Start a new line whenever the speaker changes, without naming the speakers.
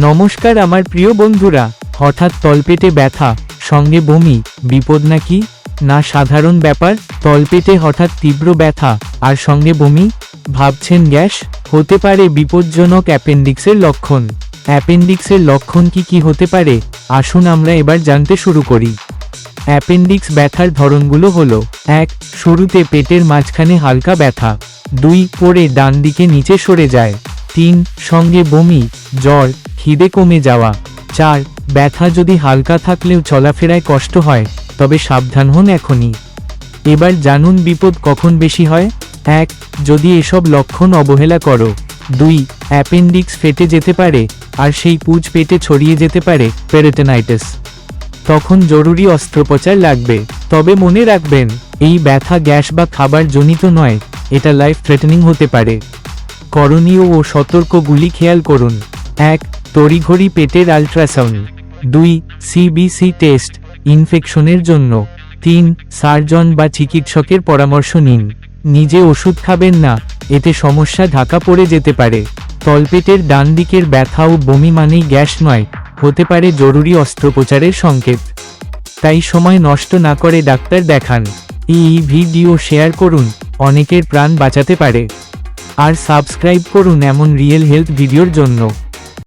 নমস্কার আমার প্রিয় বন্ধুরা, হঠাৎ তলপেটে ব্যথা, সঙ্গে বমি, বিপদ নাকি? না, সাধারণ ব্যাপার, তলপেটে হঠাৎ তীব্র ব্যথা, আর সঙ্গে বমি? ভাবছেন গ্যাস? হতে পারে বিপজ্জনক অ্যাপেন্ডিক্সের লক্ষণ। অ্যাপেন্ডিক্সের লক্ষণ কি কি হতে পারে? আসুন আমরা এবার জানতে শুরু করি। অ্যাপেন্ডিক্স ব্যথার ধরনগুলো হলো, এক শুরুতে পেটের মাঝখানে হালকা ব্যথা, দুই, পরে ডান দিকে নিচে সরে যায়। তিন, সঙ্গে বমি, জ্বর, খিদে কমে যাওয়া। চার, ব্যথা যদি হালকা থাকলেও চলাফেরায় কষ্ট হয়, তবে সাবধান হন এখনই। এবার জানুন বিপদ কখন বেশি হয়। এক, যদি এসব লক্ষণ অবহেলা করো। দুই, অ্যাপেন্ডিক্স ফেটে যেতে পারে, আর সেই পুজ পেটে ছড়িয়ে যেতে পারে, পেরেটেনাইটিস। তখন জরুরি অস্ত্রোপচার লাগবে। তবে মনে রাখবেন, এই ব্যথা গ্যাস বা খাবার জনিত নয়, এটা লাইফ থ্রেটেনিং হতে পারে। করণীয় ও সতর্কগুলি খেয়াল করুন। এক, তড়িঘড়ি পেটের আল্ট্রাসাউন্ড। দুই সিবিসি টেস্ট, ইনফেকশনের জন্য। তিন, সার্জন বা চিকিৎসকের পরামর্শ নিন। নিজে ওষুধ খাবেন না, এতে সমস্যা ঢাকা পড়ে যেতে পারে। তলপেটের ডান দিকের ব্যথা ও বমি মানেই গ্যাস নয়, হতে পারে জরুরি অস্ত্রোপচারের সংকেত। তাই সময় নষ্ট না করে ডাক্তার দেখান। এই ভিডিও শেয়ার করুন, অনেকের প্রাণ বাঁচাতে পারে। আর সাবস্ক্রাইব করুন এমন রিয়েল হেলথ ভিডিওর জন্য।